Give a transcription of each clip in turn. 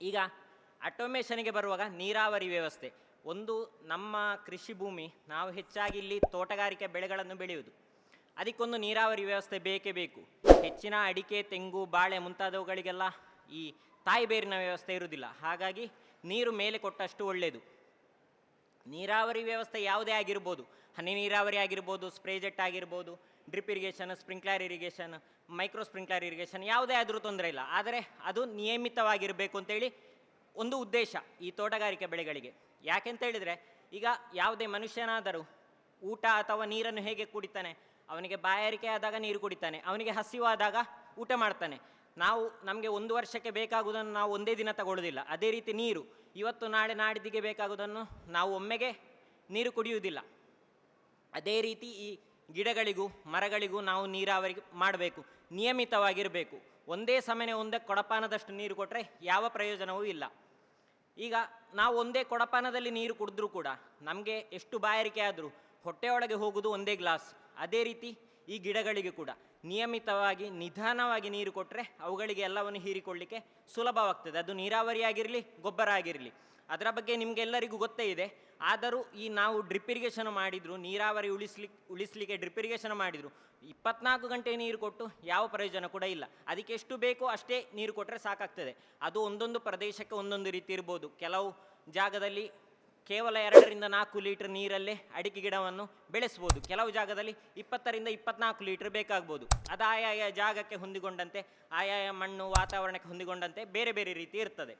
ಈಗ ಅಟೋಮೇಷನ್ಗೆ ಬರುವಾಗ ನೀರಾವರಿ ವ್ಯವಸ್ಥೆ. ಒಂದು ನಮ್ಮ ಕೃಷಿ ಭೂಮಿ ನಾವು ಹೆಚ್ಚಾಗಿ ಇಲ್ಲಿ ತೋಟಗಾರಿಕೆ ಬೆಳೆಗಳನ್ನು ಬೆಳೆಯುವುದು. ಅದಕ್ಕೊಂದು ನೀರಾವರಿ ವ್ಯವಸ್ಥೆ ಬೇಕೇ ಬೇಕು. ಹೆಚ್ಚಿನ ಅಡಿಕೆ, ತೆಂಗು, ಬಾಳೆ ಮುಂತಾದವುಗಳಿಗೆಲ್ಲ ಈ ತಾಯಿ ಬೇರಿನ ವ್ಯವಸ್ಥೆ ಇರುವುದಿಲ್ಲ. ಹಾಗಾಗಿ ನೀರು ಮೇಲೆ ಕೊಟ್ಟಷ್ಟು ಒಳ್ಳೆಯದು ನೀರಾವರಿ ವ್ಯವಸ್ಥೆ ಯಾವುದೇ ಆಗಿರ್ಬೋದು. ಹನಿ ನೀರಾವರಿ ಆಗಿರ್ಬೋದು, ಸ್ಪ್ರೇ ಜೆಟ್ ಆಗಿರ್ಬೋದು drip irrigation, sprinkler irrigation, micro sprinkler irrigation ಯಾವುದೇ ಆದರೂ ತೊಂದರೆ ಇಲ್ಲ. ಆದರೆ ಅದು ನಿಯಮಿತವಾಗಿರಬೇಕು ಅಂತೇಳಿ ಒಂದು ಉದ್ದೇಶ ಈ ತೋಟಗಾರಿಕೆ ಬೆಳೆಗಳಿಗೆ. ಯಾಕೆಂತ ಹೇಳಿದರೆ ಈಗ ಯಾವುದೇ ಮನುಷ್ಯನಾದರೂ ಊಟ ಅಥವಾ ನೀರನ್ನು ಹೇಗೆ ಕುಡಿತಾನೆ? ಅವನಿಗೆ ಬಾಯಾರಿಕೆ ಆದಾಗ ನೀರು ಕುಡಿತಾನೆ. ಅವನಿಗೆ ಹಸಿವಾದಾಗ ಊಟ ಮಾಡ್ತಾನೆ. ನಾವು ನಮಗೆ ಒಂದು ವರ್ಷಕ್ಕೆ ಬೇಕಾಗುವುದನ್ನು ನಾವು ಒಂದೇ ದಿನ ತಗೊಳ್ಳೋದಿಲ್ಲ ಅದೇ ರೀತಿ ನೀರು. ಇವತ್ತು ನಾಳೆ ನಾಡಿದ್ದಿಗೆ ಬೇಕಾಗುವುದನ್ನು ನಾವು ಒಮ್ಮೆಗೆ ನೀರು ಕುಡಿಯುವುದಿಲ್ಲ. ಅದೇ ರೀತಿ ಈ ಗಿಡಗಳಿಗೂ, ಮರಗಳಿಗೂ ನಾವು ನೀರಾವರಿ ಮಾಡಬೇಕು, ನಿಯಮಿತವಾಗಿರಬೇಕು. ಒಂದೇ ಸಮಯ ಒಂದೇ ಕೊಡಪಾನದಷ್ಟು ನೀರು ಕೊಟ್ಟರೆ ಯಾವ ಪ್ರಯೋಜನವೂ ಇಲ್ಲ. ಈಗ ನಾವು ಒಂದೇ ಕೊಡಪಾನದಲ್ಲಿ ನೀರು ಕುಡಿದ್ರೂ ಕೂಡ ನಮಗೆ ಎಷ್ಟು ಬಾಯಾರಿಕೆ ಆದರೂ ಹೊಟ್ಟೆಯೊಳಗೆ ಹೋಗುವುದು ಒಂದೇ ಗ್ಲಾಸ್. ಅದೇ ರೀತಿ ಈ ಗಿಡಗಳಿಗೆ ಕೂಡ ನಿಯಮಿತವಾಗಿ, ನಿಧಾನವಾಗಿ ನೀರು ಕೊಟ್ಟರೆ ಅವುಗಳಿಗೆ ಎಲ್ಲವನ್ನು ಹೀರಿಕೊಳ್ಳಿಕ್ಕೆ ಸುಲಭವಾಗ್ತದೆ. ಅದು ನೀರಾವರಿ ಆಗಿರಲಿ ಗೊಬ್ಬರ ಆಗಿರಲಿ. ಅದರ ಬಗ್ಗೆ ನಿಮಗೆಲ್ಲರಿಗೂ ಗೊತ್ತೇ ಇದೆ. ಆದರೂ ಈ ನಾವು ಡ್ರಿಪ್ ಇರಿಗೇಷನ್ ಮಾಡಿದ್ರು, ನೀರಾವರಿ ಉಳಿಸ್ಲಿಕ್ಕೆ ಉಳಿಸ್ಲಿಕ್ಕೆ ಡ್ರಿಪ್ ಇರಿಗೇಷನ್ ಮಾಡಿದ್ರು, ಇಪ್ಪತ್ನಾಲ್ಕು ಗಂಟೆ ನೀರು ಕೊಟ್ಟು ಯಾವ ಪ್ರಯೋಜನ ಕೂಡ ಇಲ್ಲ. ಅದಕ್ಕೆ ಎಷ್ಟು ಬೇಕೋ ಅಷ್ಟೇ ನೀರು ಕೊಟ್ಟರೆ ಸಾಕಾಗ್ತದೆ. ಅದು ಒಂದೊಂದು ಪ್ರದೇಶಕ್ಕೆ ಒಂದೊಂದು ರೀತಿ ಇರ್ಬೋದು. ಕೆಲವು ಜಾಗದಲ್ಲಿ ಕೇವಲ ಎರಡರಿಂದ ನಾಲ್ಕು ಲೀಟರ್ ನೀರಲ್ಲೇ ಅಡಿಕೆ ಗಿಡವನ್ನು ಬೆಳೆಸ್ಬೋದು. ಕೆಲವು ಜಾಗದಲ್ಲಿ ಇಪ್ಪತ್ತರಿಂದ ಇಪ್ಪತ್ನಾಲ್ಕು ಲೀಟರ್ ಬೇಕಾಗ್ಬೋದು. ಅದು ಆಯಾಯ ಜಾಗಕ್ಕೆ ಹೊಂದಿಕೊಂಡಂತೆ, ಆಯಾಯ ಮಣ್ಣು ವಾತಾವರಣಕ್ಕೆ ಹೊಂದಿಕೊಂಡಂತೆ ಬೇರೆ ಬೇರೆ ರೀತಿ ಇರ್ತದೆ.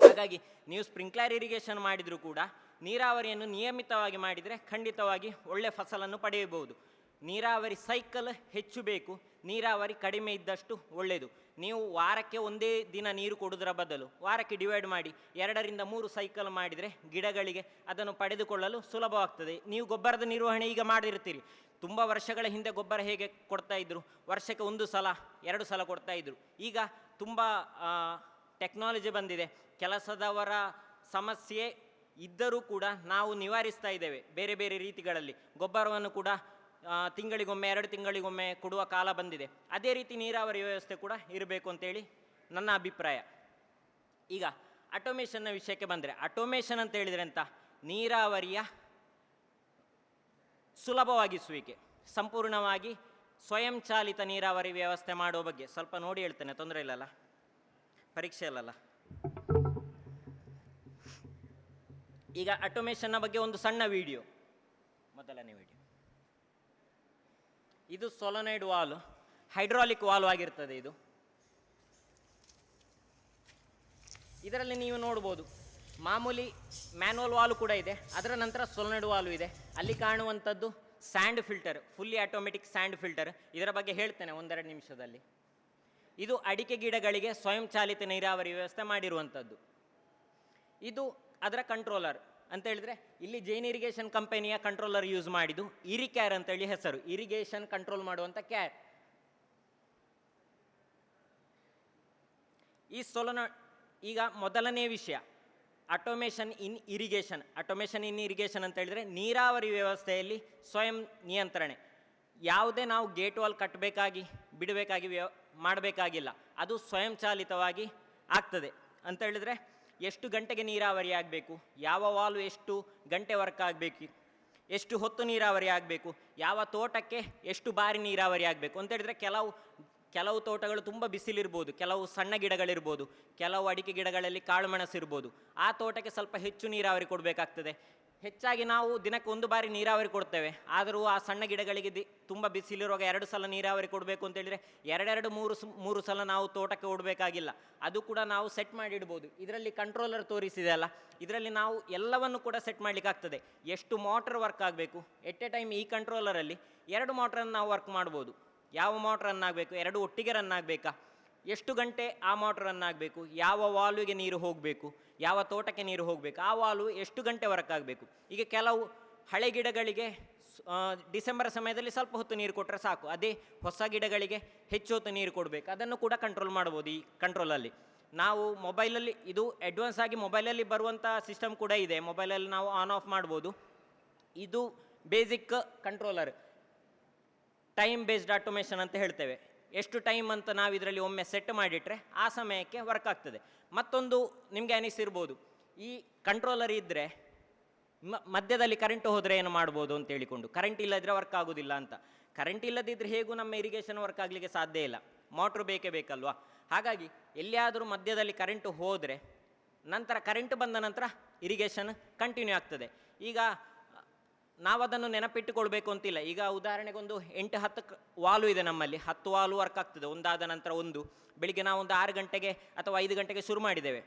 ಹಾಗಾಗಿ ನೀವು ಸ್ಪ್ರಿಂಕ್ಲರ್ ಇರಿಗೇಷನ್ ಮಾಡಿದರೂ ಕೂಡ ನೀರಾವರಿಯನ್ನು ನಿಯಮಿತವಾಗಿ ಮಾಡಿದರೆ ಖಂಡಿತವಾಗಿ ಒಳ್ಳೆ ಫಸಲನ್ನು ಪಡೆಯಬಹುದು. ನೀರಾವರಿ ಸೈಕಲ್ ಹೆಚ್ಚು ಬೇಕು, ನೀರಾವರಿ ಕಡಿಮೆ ಇದ್ದಷ್ಟು ಒಳ್ಳೆಯದು. ನೀವು ವಾರಕ್ಕೆ ಒಂದೇ ದಿನ ನೀರು ಕೊಡುವುದರ ಬದಲು ವಾರಕ್ಕೆ ಡಿವೈಡ್ ಮಾಡಿ ಎರಡರಿಂದ ಮೂರು ಸೈಕಲ್ ಮಾಡಿದರೆ ಗಿಡಗಳಿಗೆ ಅದನ್ನು ಪಡೆದುಕೊಳ್ಳಲು ಸುಲಭವಾಗ್ತದೆ. ನೀವು ಗೊಬ್ಬರದ ನಿರ್ವಹಣೆ ಈಗ ಮಾಡಿರ್ತೀರಿ. ತುಂಬ ವರ್ಷಗಳ ಹಿಂದೆ ಗೊಬ್ಬರ ಹೇಗೆ ಕೊಡ್ತಾ ಇದ್ದರು ವರ್ಷಕ್ಕೆ ಒಂದು ಸಲ, ಎರಡು ಸಲ ಕೊಡ್ತಾ ಇದ್ದರು ಈಗ ತುಂಬ ಟೆಕ್ನಾಲಜಿ ಬಂದಿದೆ. ಕೆಲಸದವರ ಸಮಸ್ಯೆ ಇದ್ದರೂ ಕೂಡ ನಾವು ನಿವಾರಿಸ್ತಾ ಇದ್ದೇವೆ ಬೇರೆ ಬೇರೆ ರೀತಿಗಳಲ್ಲಿ. ಗೊಬ್ಬರವನ್ನು ಕೂಡ ತಿಂಗಳಿಗೊಮ್ಮೆ, ಎರಡು ತಿಂಗಳಿಗೊಮ್ಮೆ ಕೊಡುವ ಕಾಲ ಬಂದಿದೆ. ಅದೇ ರೀತಿ ನೀರಾವರಿ ವ್ಯವಸ್ಥೆ ಕೂಡ ಇರಬೇಕು ಅಂತೇಳಿ ನನ್ನ ಅಭಿಪ್ರಾಯ. ಈಗ ಅಟೋಮೇಷನ್ನ ವಿಷಯಕ್ಕೆ ಬಂದರೆ ಅಟೋಮೇಷನ್ ಅಂತ ಹೇಳಿದರೆ ಅಂತ ನೀರಾವರಿಯ ಸುಲಭವಾಗಿಸುವಿಕೆ, ಸಂಪೂರ್ಣವಾಗಿ ಸ್ವಯಂಚಾಲಿತ ನೀರಾವರಿ ವ್ಯವಸ್ಥೆ ಮಾಡುವ ಬಗ್ಗೆ. ಸ್ವಲ್ಪ ನೋಡಿ ಹೇಳ್ತೇನೆ, ತೊಂದರೆ ಇಲ್ಲಲ್ಲ? ಪರೀಕ್ಷೆ ಅಲ್ಲಲ್ಲ? ಈಗ ಅಟೋಮೇಷನ್ನ ಬಗ್ಗೆ ಒಂದು ಸಣ್ಣ ವಿಡಿಯೋ ಮೊದಲನೇ ವಿಡಿಯೋ ಇದು ಸೊಲೊನೈಡ್ ವಾಲ್ ಹೈಡ್ರಾಲಿಕ್ ವಾಲ್ ಆಗಿರ್ತದೆ ಇದು. ಇದರಲ್ಲಿ ನೀವು ನೋಡ್ಬೋದು, ಮಾಮೂಲಿ ಮ್ಯಾನುವಲ್ ವಾಲು ಕೂಡ ಇದೆ, ಅದರ ನಂತರ ಸೊಲೊನೈಡ್ ವಾಲು ಇದೆ. ಅಲ್ಲಿ ಕಾಣುವಂಥದ್ದು sand filter fully automatic sand filter ಇದರ ಬಗ್ಗೆ ಹೇಳ್ತೇನೆ ಒಂದೆರಡು ನಿಮಿಷದಲ್ಲಿ. ಇದು ಅಡಿಕೆ ಗಿಡಗಳಿಗೆ ಸ್ವಯಂಚಾಲಿತ ನೀರಾವರಿ ವ್ಯವಸ್ಥೆ ಮಾಡಿರುವಂಥದ್ದು. ಇದು ಅದರ ಕಂಟ್ರೋಲರ್ ಅಂತ ಹೇಳಿದ್ರೆ, ಇಲ್ಲಿ ಜೈನ್ ಇರಿಗೇಷನ್ ಕಂಪನಿಯ ಕಂಟ್ರೋಲರ್ ಯೂಸ್ ಮಾಡಿದ್ದು ಇರಿಕ್ಯಾರ್ ಅಂತೇಳಿ ಹೆಸರು. ಇರಿಗೇಷನ್ ಕಂಟ್ರೋಲ್ ಮಾಡುವಂಥ ಕ್ಯಾರ್ ಈ ಸೊಲನ, ಈಗ ಮೊದಲನೇ ವಿಷಯ. Automation in irrigation automation in irrigation ಅಂತ ಹೇಳಿದ್ರೆ, ನೀರಾವರಿ ವ್ಯವಸ್ಥೆಯಲ್ಲಿ ಸ್ವಯಂ ನಿಯಂತ್ರಣೆ. ಯಾವುದೇ ನಾವು ಗೇಟ್ ವಾಲ್ ಕಟ್ಟಬೇಕಾಗಿ ಬಿಡಬೇಕಾಗಿ ವ್ಯವ ಮಾಡಬೇಕಾಗಿಲ್ಲ. ಅದು ಸ್ವಯಂಚಾಲಿತವಾಗಿ ಆಗ್ತದೆ. ಅಂತ ಹೇಳಿದ್ರೆ ಎಷ್ಟು ಗಂಟೆಗೆ ನೀರಾವರಿ ಆಗಬೇಕು? ಯಾವ ವಾಲ್ವ್ ಎಷ್ಟು ಗಂಟೆ ವರ್ಕ್ ಆಗಬೇಕು? ಎಷ್ಟು ಹೊತ್ತು ನೀರಾವರಿ ಆಗಬೇಕು? ಯಾವ ತೋಟಕ್ಕೆ ಎಷ್ಟು ಬಾರಿ ನೀರಾವರಿ ಆಗಬೇಕು? ಅಂತ ಹೇಳಿದರೆ ಕೆಲವು ಕೆಲವು ತೋಟಗಳು ತುಂಬ ಬಿಸಿಲಿರ್ಬೋದು, ಕೆಲವು ಸಣ್ಣ ಗಿಡಗಳಿರ್ಬೋದು, ಕೆಲವು ಅಡಿಕೆ ಗಿಡಗಳಲ್ಲಿ ಕಾಳು ಮೆಣಸು ಇರ್ಬೋದು ಆ ತೋಟಕ್ಕೆ ಸ್ವಲ್ಪ ಹೆಚ್ಚು ನೀರಾವರಿ ಕೊಡಬೇಕಾಗ್ತದೆ. ಹೆಚ್ಚಾಗಿ ನಾವು ದಿನಕ್ಕೆ ಒಂದು ಬಾರಿ ನೀರಾವರಿ ಕೊಡ್ತೇವೆ. ಆದರೂ ಆ ಸಣ್ಣ ಗಿಡಗಳಿಗೆ ದಿ ತುಂಬ ಬಿಸಿಲಿರುವಾಗ ಎರಡು ಸಲ ನೀರಾವರಿ ಕೊಡಬೇಕು ಅಂತ ಹೇಳಿದ್ರೆ ಎರಡೆರಡು ಮೂರು ಮೂರು ಸಲ ನಾವು ತೋಟಕ್ಕೆ ಓಡಬೇಕಾಗಿಲ್ಲ. ಅದು ಕೂಡ ನಾವು ಸೆಟ್ ಮಾಡಿ ಇಡ್ಬೋದು ಇದರಲ್ಲಿ ಕಂಟ್ರೋಲರ್ ತೋರಿಸಿದೆ ಅಲ್ಲ? ಇದರಲ್ಲಿ ನಾವು ಎಲ್ಲವನ್ನು ಕೂಡ ಸೆಟ್ ಮಾಡಲಿಕ್ಕಾಗ್ತದೆ. ಎಷ್ಟು ಮೋಟ್ರ್ ವರ್ಕ್ ಆಗಬೇಕು? ಎಟ್ ಎ ಟೈಮ್ ಈ ಕಂಟ್ರೋಲರಲ್ಲಿ ಎರಡು ಮೋಟ್ರನ್ನು ನಾವು ವರ್ಕ್ ಮಾಡ್ಬೋದು. ಯಾವ ಮೋಟ್ರ್ ರನ್ ಎರಡು ಒಟ್ಟಿಗೆ ರನ್ ಆಗಬೇಕಾ? ಎಷ್ಟು ಗಂಟೆ ಆ ಮೋಟ್ರ್ ರನ್ ಆಗಬೇಕು? ಯಾವ ವಾಲ್ವಿಗೆ ನೀರು ಹೋಗಬೇಕು? ಯಾವ ತೋಟಕ್ಕೆ ನೀರು ಹೋಗಬೇಕು? ಆ ವಾಲ್ವ್ ಎಷ್ಟು ಗಂಟೆ ಆಗಬೇಕು ಈಗ ಕೆಲವು ಹಳೆ ಗಿಡಗಳಿಗೆ ಡಿಸೆಂಬರ್ ಸಮಯದಲ್ಲಿ ಸ್ವಲ್ಪ ಹೊತ್ತು ನೀರು ಕೊಟ್ಟರೆ ಸಾಕು. ಅದೇ ಹೊಸ ಗಿಡಗಳಿಗೆ ಹೆಚ್ಚು ಹೊತ್ತು ನೀರು ಕೊಡಬೇಕು. ಅದನ್ನು ಕೂಡ ಕಂಟ್ರೋಲ್ ಮಾಡ್ಬೋದು ಈ ಕಂಟ್ರೋಲಲ್ಲಿ ನಾವು ಮೊಬೈಲಲ್ಲಿ ಇದು ಅಡ್ವಾನ್ಸ್ ಆಗಿ ಮೊಬೈಲಲ್ಲಿ ಬರುವಂಥ ಸಿಸ್ಟಮ್ ಕೂಡ ಇದೆ. ಮೊಬೈಲಲ್ಲಿ ನಾವು ಆನ್ ಆಫ್ ಮಾಡ್ಬೋದು. ಇದು basic controller time based automation ಅಂತ ಹೇಳ್ತೇವೆ. ಎಷ್ಟು ಟೈಮ್ ಅಂತ ನಾವು ಇದರಲ್ಲಿ ಒಮ್ಮೆ ಸೆಟ್ ಮಾಡಿಟ್ರೆ ಆ ಸಮಯಕ್ಕೆ ವರ್ಕ್ ಆಗ್ತದೆ. ಮತ್ತೊಂದು ನಿಮಗೆ ಅನಿಸಿರ್ಬೋದು, ಈ ಕಂಟ್ರೋಲರ್ ಇದ್ದರೆ ಮಧ್ಯದಲ್ಲಿ ಕರೆಂಟ್ ಹೋದರೆ ಏನು ಮಾಡ್ಬೋದು ಅಂತ ಹೇಳಿಕೊಂಡು ಕರೆಂಟ್ ಇಲ್ಲದ್ರೆ ವರ್ಕ್ ಆಗೋದಿಲ್ಲ ಅಂತ. ಕರೆಂಟ್ ಇಲ್ಲದಿದ್ದರೆ ಹೇಗೂ ನಮ್ಮ ಇರಿಗೇಷನ್ ವರ್ಕ್ ಆಗಲಿಕ್ಕೆ ಸಾಧ್ಯ ಇಲ್ಲ. ಮೋಟ್ರ್ ಬೇಕೇ ಬೇಕಲ್ವಾ? ಹಾಗಾಗಿ ಎಲ್ಲಿಯಾದರೂ ಮಧ್ಯದಲ್ಲಿ ಕರೆಂಟ್ ಹೋದರೆ ನಂತರ ಕರೆಂಟ್ ಬಂದ ನಂತರ ಇರಿಗೇಷನ್ ಕಂಟಿನ್ಯೂ ಆಗ್ತದೆ. ಈಗ ನಾವು ಅದನ್ನು ನೆನಪಿಟ್ಟುಕೊಳ್ಬೇಕು ಅಂತಿಲ್ಲ. ಈಗ ಉದಾಹರಣೆಗೊಂದು ಎಂಟು, ಹತ್ತು ವಾಲು ಇದೆ ನಮ್ಮಲ್ಲಿ. ಹತ್ತು ವಾಲು ವರ್ಕ್ ಆಗ್ತದೆ. ಒಂದಾದ ನಂತರ ಒಂದು. ಬೆಳಿಗ್ಗೆ ನಾವು ಒಂದು ಆರು ಗಂಟೆಗೆ ಅಥವಾ ಐದು ಗಂಟೆಗೆ ಶುರು ಮಾಡಿದ್ದೇವೆ.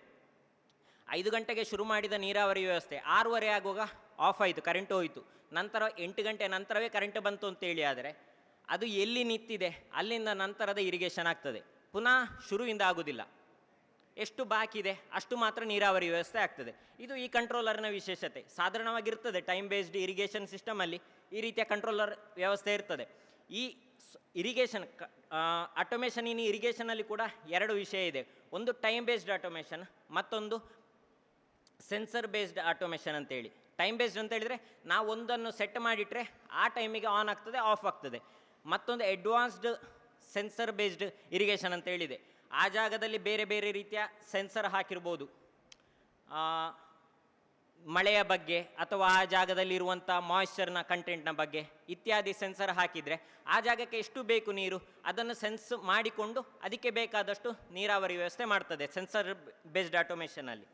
ಐದು ಗಂಟೆಗೆ ಶುರು ಮಾಡಿದ ನೀರಾವರಿ ವ್ಯವಸ್ಥೆ. ಆರೂವರೆ ಆಗುವಾಗ ಆಫ್ ಆಯಿತು ಕರೆಂಟ್ ಹೋಯಿತು. ನಂತರ ಎಂಟು ಗಂಟೆ ನಂತರವೇ ಕರೆಂಟ್ ಬಂತು ಅಂತೇಳಿ ಆದರೆ, ಅದು ಎಲ್ಲಿ ನಿಂತಿದೆ? ಅಲ್ಲಿಂದ ನಂತರದ ಇರಿಗೇಷನ್ ಆಗ್ತದೆ. ಪುನಃ ಶುರುವಿಂದ ಆಗುವುದಿಲ್ಲ ಎಷ್ಟು ಬಾಕಿ ಇದೆ, ಅಷ್ಟು ಮಾತ್ರ ನೀರಾವರಿ ವ್ಯವಸ್ಥೆ ಆಗ್ತದೆ. ಇದು ಈ ಕಂಟ್ರೋಲರ್ನ ವಿಶೇಷತೆ. ಸಾಧಾರಣವಾಗಿರ್ತದೆ ಟೈಮ್ ಬೇಸ್ಡ್ ಇರಿಗೇಷನ್ ಸಿಸ್ಟಮಲ್ಲಿ ಈ ರೀತಿಯ ಕಂಟ್ರೋಲರ್ ವ್ಯವಸ್ಥೆ ಇರ್ತದೆ. ಈ ಇರಿಗೇಷನ್ ಆಟೋಮೇಷನ್ ಇನ್ ಇರಿಗೇಷನಲ್ಲಿ ಕೂಡ ಎರಡು ವಿಷಯ ಇದೆ. ಒಂದು ಟೈಮ್ ಬೇಸ್ಡ್ ಆಟೋಮೇಷನ್ ಮತ್ತೊಂದು ಸೆನ್ಸರ್ ಬೇಸ್ಡ್ ಆಟೋಮೇಷನ್ ಅಂತೇಳಿ. ಟೈಮ್ ಬೇಸ್ಡ್ ಅಂತ ಹೇಳಿದರೆ, ನಾವು ಒಂದನ್ನು ಸೆಟ್ ಮಾಡಿಟ್ರೆ ಆ ಟೈಮಿಗೆ ಆನ್ ಆಗ್ತದೆ ಆಫ್ ಆಗ್ತದೆ. ಮತ್ತೊಂದು ಅಡ್ವಾನ್ಸ್ಡ್ ಸೆನ್ಸರ್ ಬೇಸ್ಡ್ ಇರಿಗೇಷನ್ ಅಂತ ಹೇಳಿದೆ. ಆ ಜಾಗದಲ್ಲಿ ಬೇರೆ ಬೇರೆ ರೀತಿಯ ಸೆನ್ಸರ್ ಹಾಕಿರ್ಬೋದು. ಮಳೆಯ ಬಗ್ಗೆ ಅಥವಾ ಆ ಜಾಗದಲ್ಲಿ ಇರುವಂಥ ಮಾಯಿಶ್ಚರ್ನ ಕಂಟೆಂಟ್ನ ಬಗ್ಗೆ ಇತ್ಯಾದಿ ಸೆನ್ಸರ್ ಹಾಕಿದರೆ ಆ ಜಾಗಕ್ಕೆ ಎಷ್ಟು ಬೇಕು ನೀರು ಅದನ್ನು ಸೆನ್ಸ್ ಮಾಡಿಕೊಂಡು ಅದಕ್ಕೆ ಬೇಕಾದಷ್ಟು ನೀರಾವರಿ ವ್ಯವಸ್ಥೆ ಮಾಡ್ತದೆ ಸೆನ್ಸರ್ ಬೇಸ್ಡ್ ಆಟೋಮೇಷನಲ್ಲಿ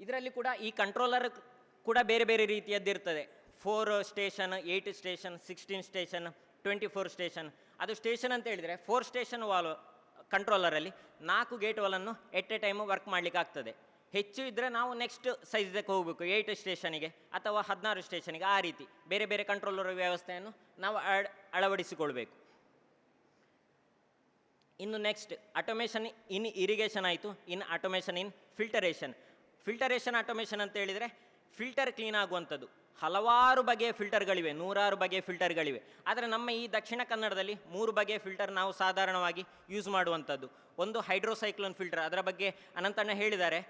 ಇದರಲ್ಲಿ ಕೂಡ ಈ ಕಂಟ್ರೋಲರ್ ಕೂಡ ಬೇರೆ ಬೇರೆ ರೀತಿಯದ್ದಿರ್ತದೆ. Four station eight station sixteen station twenty four station ಅದು ಸ್ಟೇಷನ್ ಅಂತ ಹೇಳಿದರೆ ಫೋರ್ ಸ್ಟೇಷನ್ ವಾಲ್ ಕಂಟ್ರೋಲರಲ್ಲಿ ನಾಲ್ಕು ಗೇಟ್ ವಾಲನ್ನು ಎಟ್ ಎ ಟೈಮು ವರ್ಕ್ ಮಾಡಲಿಕ್ಕೆ ಆಗ್ತದೆ. ಹೆಚ್ಚು ಇದ್ದರೆ ನಾವು ನೆಕ್ಸ್ಟ್ ಸೈಜ್ದಕ್ಕೆ ಹೋಗಬೇಕು ಏಯ್ಟ್ ಸ್ಟೇಷನಿಗೆ ಅಥವಾ ಹದಿನಾರು ಸ್ಟೇಷನಿಗೆ ಆ ರೀತಿ. ಬೇರೆ ಬೇರೆ ಕಂಟ್ರೋಲರ್ ವ್ಯವಸ್ಥೆಯನ್ನು ನಾವು ಅಳ- ಅಳವಡಿಸಿಕೊಳ್ಬೇಕು. ಇನ್ನು ನೆಕ್ಸ್ಟ್ ಆಟೋಮೇಷನ್ ಇನ್ ಇರಿಗೇಷನ್ ಆಯಿತು, ಇನ್ ಆಟೋಮೇಷನ್ ಇನ್ ಫಿಲ್ಟರೇಷನ್. ಫಿಲ್ಟರೇಷನ್ ಆಟೋಮೇಷನ್ ಅಂತ ಹೇಳಿದರೆ ಫಿಲ್ಟರ್ ಕ್ಲೀನ್ ಆಗುವಂಥದ್ದು. ಹಲವಾರು ಬಗೆಯ ಫಿಲ್ಟರ್ಗಳಿವೆ, ನೂರಾರು ಬಗೆಯ ಫಿಲ್ಟರ್ಗಳಿವೆ. ಆದರೆ ನಮ್ಮ ಈ ದಕ್ಷಿಣ ಕನ್ನಡದಲ್ಲಿ ಮೂರು ಬಗೆಯ ಫಿಲ್ಟರ್ ನಾವು ಸಾಧಾರಣವಾಗಿ ಯೂಸ್ ಮಾಡುವಂಥದ್ದು. ಒಂದು ಹೈಡ್ರೋಸೈಕ್ಲೋನ್ ಫಿಲ್ಟರ್, ಅದರ ಬಗ್ಗೆ ಅನಂತಣ್ಣ ಹೇಳಿದ್ದಾರೆ.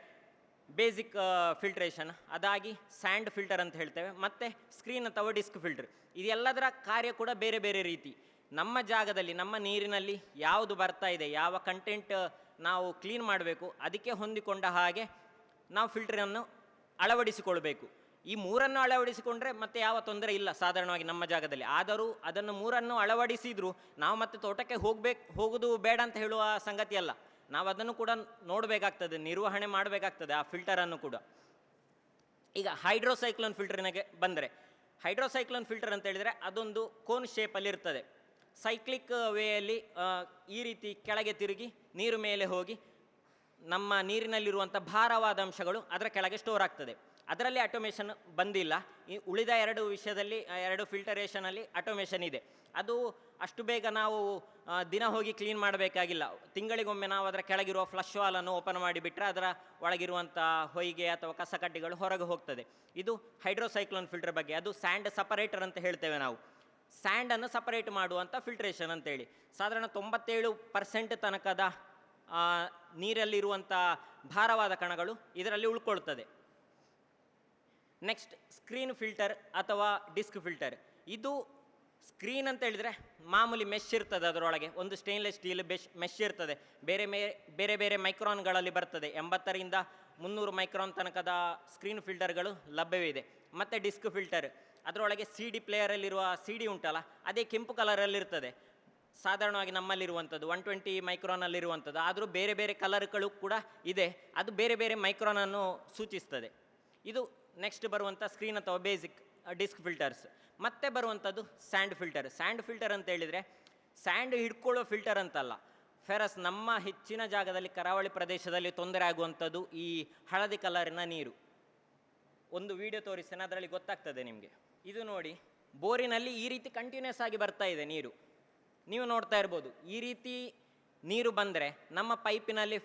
ಬೇಸಿಕ್ ಫಿಲ್ಟ್ರೇಷನ್, ಅದಾಗಿ ಸ್ಯಾಂಡ್ ಫಿಲ್ಟರ್ ಅಂತ ಹೇಳ್ತೇವೆ. ಮತ್ತು ಸ್ಕ್ರೀನ್ ಅಥವಾ ಡಿಸ್ಕ್ ಫಿಲ್ಟರ್. ಇದೆಲ್ಲದರ ಕಾರ್ಯ ಕೂಡ ಬೇರೆ ಬೇರೆ ರೀತಿ. ನಮ್ಮ ಜಾಗದಲ್ಲಿ, ನಮ್ಮ ನೀರಿನಲ್ಲಿ ಯಾವುದು ಬರ್ತಾ ಇದೆ, ಯಾವ ಕಂಟೆಂಟ್ ನಾವು ಕ್ಲೀನ್ ಮಾಡಬೇಕು, ಅದಕ್ಕೆ ಹೊಂದಿಕೊಂಡ ಹಾಗೆ ನಾವು ಫಿಲ್ಟ್ರನ್ನು ಅಳವಡಿಸಿಕೊಳ್ಬೇಕು. ಈ ಮೂರನ್ನು ಅಳವಡಿಸಿಕೊಂಡ್ರೆ ಮತ್ತೆ ಯಾವ ತೊಂದರೆ ಇಲ್ಲ ಸಾಧಾರಣವಾಗಿ ನಮ್ಮ ಜಾಗದಲ್ಲಿ. ಆದರೂ ಅದನ್ನು ಮೂರನ್ನು ಅಳವಡಿಸಿದರೂ ನಾವು ಮತ್ತೆ ತೋಟಕ್ಕೆ ಹೋಗ್ಬೇಕು, ಹೋಗುದು ಬೇಡ ಅಂತ ಹೇಳುವ ಸಂಗತಿ ಅಲ್ಲ. ನಾವು ಅದನ್ನು ಕೂಡ ನೋಡಬೇಕಾಗ್ತದೆ, ನಿರ್ವಹಣೆ ಮಾಡಬೇಕಾಗ್ತದೆ ಆ ಫಿಲ್ಟರನ್ನು ಕೂಡ. ಈಗ ಹೈಡ್ರೋಸೈಕ್ಲೋನ್ ಫಿಲ್ಟರ್ನಾಗೆ ಬಂದರೆ ಹೈಡ್ರೋಸೈಕ್ಲೋನ್ ಫಿಲ್ಟರ್ ಅಂತ ಹೇಳಿದರೆ ಅದೊಂದು ಕೋನ್ ಶೇಪಲ್ಲಿ ಇರ್ತದೆ. ಸೈಕ್ಲಿಕ್ ವೇಯಲ್ಲಿ ಈ ರೀತಿ ಕೆಳಗೆ ತಿರುಗಿ ನೀರು ಮೇಲೆ ಹೋಗಿ ನಮ್ಮ ನೀರಿನಲ್ಲಿರುವಂಥ ಭಾರವಾದ ಅಂಶಗಳು ಅದರ ಕೆಳಗೆ ಸ್ಟೋರ್ ಆಗ್ತದೆ. ಅದರಲ್ಲಿ ಆಟೋಮೇಷನ್ ಬಂದಿಲ್ಲ. ಈ ಉಳಿದ ಎರಡು ವಿಷಯದಲ್ಲಿ ಎರಡು ಫಿಲ್ಟರೇಷನಲ್ಲಿ ಆಟೋಮೇಷನ್ ಇದೆ. ಅದು ಅಷ್ಟು ಬೇಗ ನಾವು ದಿನ ಹೋಗಿ ಕ್ಲೀನ್ ಮಾಡಬೇಕಾಗಿಲ್ಲ. ತಿಂಗಳಿಗೊಮ್ಮೆ ನಾವು ಅದರ ಕೆಳಗಿರುವ ಫ್ಲಶ್ ವಾಲನ್ನು ಓಪನ್ ಮಾಡಿಬಿಟ್ರೆ ಅದರ ಒಳಗಿರುವಂಥ ಹೊಯ್ಗೆ ಅಥವಾ ಕಸಕಡ್ಡಿಗಳು ಹೊರಗೆ ಹೋಗ್ತದೆ. ಇದು ಹೈಡ್ರೋಸೈಕ್ಲೋನ್ ಫಿಲ್ಟರ್ ಬಗ್ಗೆ. ಅದು ಸ್ಯಾಂಡ್ ಸಪರೇಟರ್ ಅಂತ ಹೇಳ್ತೇವೆ ನಾವು. ಸ್ಯಾಂಡನ್ನು ಸಪರೇಟ್ ಮಾಡುವಂಥ ಫಿಲ್ಟ್ರೇಷನ್ ಅಂತೇಳಿ. ಸಾಧಾರಣ ತೊಂಬತ್ತೇಳು ಪರ್ಸೆಂಟ್ ತನಕದ ನೀರಲ್ಲಿರುವಂಥ ಭಾರವಾದ ಕಣಗಳು ಇದರಲ್ಲಿ ಉಳ್ಕೊಳ್ತದೆ. ನೆಕ್ಸ್ಟ್ ಸ್ಕ್ರೀನ್ ಫಿಲ್ಟರ್ ಅಥವಾ ಡಿಸ್ಕ್ ಫಿಲ್ಟರ್. ಇದು ಸ್ಕ್ರೀನ್ ಅಂತ ಹೇಳಿದರೆ ಮಾಮೂಲಿ ಮೆಶ್ ಇರ್ತದೆ ಅದರೊಳಗೆ. ಒಂದು ಸ್ಟೇನ್ಲೆಸ್ ಸ್ಟೀಲ್ ಬೆಶ್ ಮೆಶ್ ಇರ್ತದೆ. ಬೇರೆ ಮೇ ಬೇರೆ ಬೇರೆ ಮೈಕ್ರಾನ್ಗಳಲ್ಲಿ ಬರ್ತದೆ. ಎಂಬತ್ತರಿಂದ ಮುನ್ನೂರು ಮೈಕ್ರಾನ್ ತನಕದ ಸ್ಕ್ರೀನ್ ಫಿಲ್ಟರ್ಗಳು ಲಭ್ಯವಿದೆ. ಮತ್ತು ಡಿಸ್ಕ್ ಫಿಲ್ಟರ್. ಅದರೊಳಗೆ ಸಿ ಡಿ ಪ್ಲೇಯರಲ್ಲಿರುವ ಸಿ ಡಿ ಉಂಟಲ್ಲ, ಅದೇ ಕೆಂಪು ಕಲರಲ್ಲಿರ್ತದೆ. ಸಾಧಾರಣವಾಗಿ ನಮ್ಮಲ್ಲಿರುವಂಥದ್ದು ಒನ್ ಟ್ವೆಂಟಿ ಮೈಕ್ರಾನಲ್ಲಿರುವಂಥದ್ದು. ಆದರೂ ಬೇರೆ ಬೇರೆ ಕಲರ್ಗಳು ಕೂಡ ಇದೆ. ಅದು ಬೇರೆ ಬೇರೆ ಮೈಕ್ರಾನನ್ನು ಸೂಚಿಸ್ತದೆ. ಇದು ನೆಕ್ಸ್ಟ್ ಬರುವಂಥ ಸ್ಕ್ರೀನ್ ಅಥವಾ ಬೇಸಿಕ್ ಡಿಸ್ಕ್ ಫಿಲ್ಟರ್ಸ್ ಮತ್ತೆ ಬರುವಂಥದ್ದು ಸ್ಯಾಂಡ್ ಫಿಲ್ಟರ್ ಸ್ಯಾಂಡ್ ಫಿಲ್ಟರ್ ಅಂತ ಹೇಳಿದರೆ ಸ್ಯಾಂಡ್ ಹಿಡ್ಕೊಳ್ಳೋ ಫಿಲ್ಟರ್ ಅಂತಲ್ಲ. ಫೆರಸ್ ನಮ್ಮ ಹೆಚ್ಚಿನ ಜಾಗದಲ್ಲಿ, ಕರಾವಳಿ ಪ್ರದೇಶದಲ್ಲಿ ತೊಂದರೆ ಆಗುವಂಥದ್ದು ಈ ಹಳದಿ ಕಲರಿನ ನೀರು. ಒಂದು ವಿಡಿಯೋ ತೋರಿಸ್ತೇನೆ, ಅದರಲ್ಲಿ ಗೊತ್ತಾಗ್ತದೆ ನಿಮಗೆ. ಇದು ನೋಡಿ, ಬೋರಿನಲ್ಲಿ ಈ ರೀತಿ ಕಂಟಿನ್ಯೂಸ್ ಆಗಿ ಬರ್ತಾ ಇದೆ ನೀರು. ನೀವು ನೋಡ್ತಾ ಇರ್ಬೋದು, ಈ ರೀತಿ ನೀರು ಬಂದರೆ ನಮ್ಮ ಪೈಪಿನಲ್ಲಿ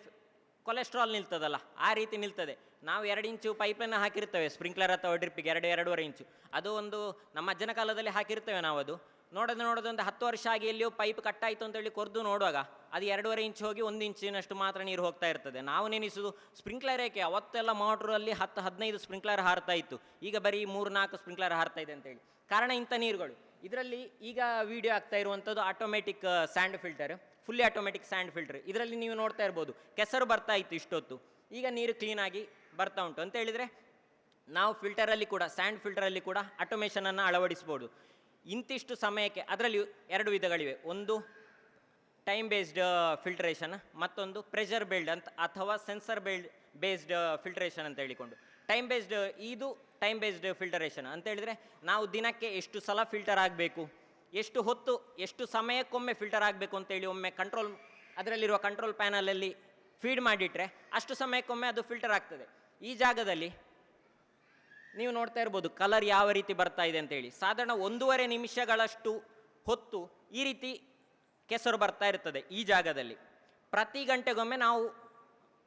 ಕೊಲೆಸ್ಟ್ರಾಲ್ ನಿಲ್ತದಲ್ಲ, ಆ ರೀತಿ ನಿಲ್ತದೆ. ನಾವು ಎರಡು ಇಂಚು ಪೈಪನ್ನು ಹಾಕಿರ್ತೇವೆ ಸ್ಪ್ರಿಂಕ್ಲರ್ ಅಥವಾ ಡ್ರಿಪ್ಪಿಗೆ ಎರಡು, ಎರಡೂವರೆ ಇಂಚು. ಅದು ಒಂದು ನಮ್ಮ ಅಜ್ಜನ ಕಾಲದಲ್ಲಿ ಹಾಕಿರ್ತೇವೆ ನಾವು ಅದು ನೋಡೋದು ನೋಡೋದು ಒಂದು ಹತ್ತು ವರ್ಷ ಆಗಿ ಎಲ್ಲಿಯೋ ಪೈಪ್ ಕಟ್ಟಾಯಿತು ಅಂತೇಳಿ ಕೊರ್ದು ನೋಡುವಾಗ ಅದು ಎರಡೂವರೆ ಇಂಚು ಹೋಗಿ ಒಂದು ಇಂಚಿನಷ್ಟು ಮಾತ್ರ ನೀರು ಹೋಗ್ತಾ ಇರ್ತದೆ. ನಾವು ನೆನೆಸೋದು ಸ್ಪ್ರಿಂಕ್ಲರ್ ಏಕೆ? ಅವತ್ತೆಲ್ಲ ಮೋಟ್ರಲ್ಲಿ ಹತ್ತು, ಹದಿನೈದು ಸ್ಪ್ರಿಂಕ್ಲರ್ ಹಾರ್ತಾ ಇತ್ತು. ಈಗ ಬರೀ ಮೂರು, ನಾಲ್ಕು ಸ್ಪ್ರಿಂಕ್ಲರ್ ಹಾರ್ತಾ ಇದೆ ಅಂತೇಳಿ. ಕಾರಣ ಇಂಥ ನೀರುಗಳು. ಇದರಲ್ಲಿ ಈಗ ವಿಡಿಯೋ ಆಗ್ತಾ ಇರುವಂಥದ್ದು automatic sand filter fully automatic sand filter ಇದರಲ್ಲಿ ನೀವು ನೋಡ್ತಾ ಇರ್ಬೋದು, ಕೆಸರು ಬರ್ತಾ ಇತ್ತು ಇಷ್ಟೊತ್ತು. ಈಗ ನೀರು ಕ್ಲೀನಾಗಿ ಬರ್ತಾ ಉಂಟು. ಅಂತ ಹೇಳಿದರೆ, ನಾವು ಫಿಲ್ಟರಲ್ಲಿ ಕೂಡ ಸ್ಯಾಂಡ್ ಫಿಲ್ಟರಲ್ಲಿ ಕೂಡ ಆಟೋಮೇಷನನ್ನು ಅಳವಡಿಸ್ಬೋದು. ಇಂತಿಷ್ಟು ಸಮಯಕ್ಕೆ ಅದರಲ್ಲಿ ಎರಡು ವಿಧಗಳಿವೆ. ಒಂದು ಟೈಮ್ ಬೇಸ್ಡ್ ಫಿಲ್ಟ್ರೇಷನ್ ಮತ್ತೊಂದು ಪ್ರೆಷರ್ ಬೇಲ್ಡ್ ಅಂತ, ಅಥವಾ ಸೆನ್ಸರ್ ಬೇಲ್ಡ್ ಬೇಸ್ಡ್ ಫಿಲ್ಟ್ರೇಷನ್ ಅಂತ ಹೇಳಿಕೊಂಡು. ಟೈಮ್ ಬೇಸ್ಡ್ ಇದು ಟೈಮ್ ಬೇಸ್ಡ್ ಫಿಲ್ಟರೇಷನ್ ಅಂತ ಹೇಳಿದರೆ, ನಾವು ದಿನಕ್ಕೆ ಎಷ್ಟು ಸಲ ಫಿಲ್ಟರ್ ಆಗಬೇಕು? ಎಷ್ಟು ಹೊತ್ತು, ಎಷ್ಟು ಸಮಯಕ್ಕೊಮ್ಮೆ ಫಿಲ್ಟರ್ ಆಗಬೇಕು ಅಂತೇಳಿ ಒಮ್ಮೆ ಕಂಟ್ರೋಲ್ ಅದರಲ್ಲಿರುವ ಕಂಟ್ರೋಲ್ ಪ್ಯಾನಲಲ್ಲಿ ಫೀಡ್ ಮಾಡಿಟ್ರೆ ಅಷ್ಟು ಸಮಯಕ್ಕೊಮ್ಮೆ ಅದು ಫಿಲ್ಟರ್ ಆಗ್ತದೆ. ಈ ಜಾಗದಲ್ಲಿ ನೀವು ನೋಡ್ತಾ ಇರ್ಬೋದು ಕಲರ್ ಯಾವ ರೀತಿ ಬರ್ತಾ ಇದೆ ಅಂತೇಳಿ ಸಾಧಾರಣ ಒಂದೂವರೆ ನಿಮಿಷಗಳಷ್ಟು ಹೊತ್ತು ಈ ರೀತಿ ಕೆಸರು ಬರ್ತಾ ಇರ್ತದೆ ಈ ಜಾಗದಲ್ಲಿ. ಪ್ರತಿ ಗಂಟೆಗೊಮ್ಮೆ ನಾವು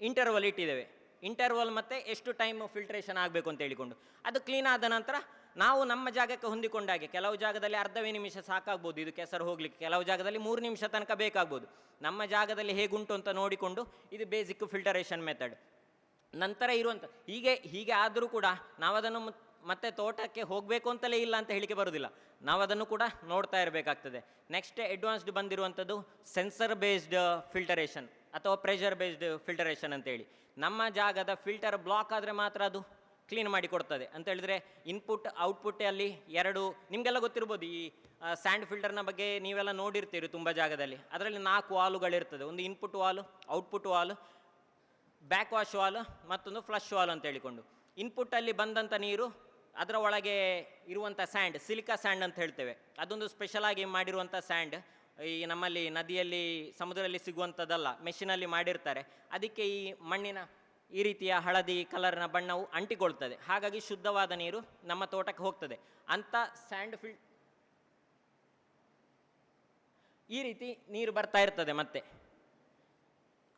ಇಂಟರ್ವಲ್ ಇಟ್ಟಿದ್ದೇವೆ. ಇಂಟರ್ವಲ್ ಮತ್ತು ಎಷ್ಟು ಟೈಮ್ ಫಿಲ್ಟ್ರೇಷನ್ ಆಗಬೇಕು ಅಂತ ಹೇಳಿಕೊಂಡು. ಅದು ಕ್ಲೀನ್ ಆದ ನಂತರ ನಾವು ನಮ್ಮ ಜಾಗಕ್ಕೆ ಹೊಂದಿಕೊಂಡಾಗೆ ಕೆಲವು ಜಾಗದಲ್ಲಿ ಅರ್ಧವೇ ನಿಮಿಷ ಸಾಕಾಗ್ಬೋದು. ಇದು ಕೆಸರು ಹೋಗಲಿಕ್ಕೆ ಕೆಲವು ಜಾಗದಲ್ಲಿ ಮೂರು ನಿಮಿಷ ತನಕ ಬೇಕಾಗ್ಬೋದು. ನಮ್ಮ ಜಾಗದಲ್ಲಿ ಹೇಗುಂಟು ಅಂತ ನೋಡಿಕೊಂಡು ಇದು ಬೇಸಿಕ್ ಫಿಲ್ಟರೇಷನ್ ಮೆಥಡ್ ನಂತರ ಇರುವಂಥ ಹೀಗೆ ಹೀಗೆ ಆದರೂ ಕೂಡ ನಾವು ಅದನ್ನು ಮತ್ತೆ ತೋಟಕ್ಕೆ ಹೋಗಬೇಕು ಅಂತಲೇ ಇಲ್ಲ ಅಂತ ಹೇಳಿಕೆ ಬರೋದಿಲ್ಲ ನಾವು ಅದನ್ನು ಕೂಡ ನೋಡ್ತಾ ಇರಬೇಕಾಗ್ತದೆ. ನೆಕ್ಸ್ಟ್ ಅಡ್ವಾನ್ಸ್ಡ್ ಬಂದಿರುವಂಥದ್ದು ಸೆನ್ಸರ್ ಬೇಸ್ಡ್ ಫಿಲ್ಟರೇಷನ್ ಅಥವಾ ಪ್ರೆಷರ್ ಬೇಸ್ಡ್ ಫಿಲ್ಟರೇಷನ್ ಅಂತೇಳಿ. ನಮ್ಮ ಜಾಗದ ಫಿಲ್ಟರ್ ಬ್ಲಾಕ್ ಆದರೆ ಮಾತ್ರ ಅದು ಕ್ಲೀನ್ ಮಾಡಿ ಕೊಡ್ತದೆ. ಅಂತ ಹೇಳಿದ್ರೆ ಇನ್ಪುಟ್ ಔಟ್ಪುಟ್ ಅಲ್ಲಿ ಎರಡು, ನಿಮಗೆಲ್ಲ ಗೊತ್ತಿರ್ಬೋದು ಈ ಸ್ಯಾಂಡ್ ಫಿಲ್ಟರ್ನ ಬಗ್ಗೆ ನೀವೆಲ್ಲ ನೋಡಿರ್ತೀರಿ ತುಂಬ ಜಾಗದಲ್ಲಿ. ಅದರಲ್ಲಿ ನಾಲ್ಕು ವಾಲುಗಳಿರ್ತದೆ. ಒಂದು input valve output valve back wash valve ಮತ್ತೊಂದು ಫ್ಲಶ್ ವಾಲ್ ಅಂತ ಹೇಳಿಕೊಂಡು. ಇನ್ಪುಟ್ಟಲ್ಲಿ ಬಂದಂಥ ನೀರು ಅದರ ಒಳಗೆ ಇರುವಂಥ ಸ್ಯಾಂಡ್ ಸಿಲಿಕಾ ಸ್ಯಾಂಡ್ ಅಂತ ಹೇಳ್ತೇವೆ. ಅದೊಂದು ಸ್ಪೆಷಲಾಗಿ ಮಾಡಿರುವಂಥ ಸ್ಯಾಂಡ್ ಈ ನಮ್ಮಲ್ಲಿ ನದಿಯಲ್ಲಿ, ಸಮುದ್ರದಲ್ಲಿ ಸಿಗುವಂಥದ್ದಲ್ಲ ಮೆಷಿನಲ್ಲಿ ಮಾಡಿರ್ತಾರೆ. ಅದಕ್ಕೆ ಈ ಮಣ್ಣಿನ ಈ ರೀತಿಯ ಹಳದಿ ಕಲರ್ನ ಬಣ್ಣವು ಅಂಟಿಕೊಳ್ತದೆ ಹಾಗಾಗಿ ಶುದ್ಧವಾದ ನೀರು ನಮ್ಮ ತೋಟಕ್ಕೆ ಹೋಗ್ತದೆ. ಅಂಥ ಸ್ಯಾಂಡ್ ಫಿಲ್ ಈ ರೀತಿ ನೀರು ಬರ್ತಾ ಇರ್ತದೆ ಮತ್ತೆ.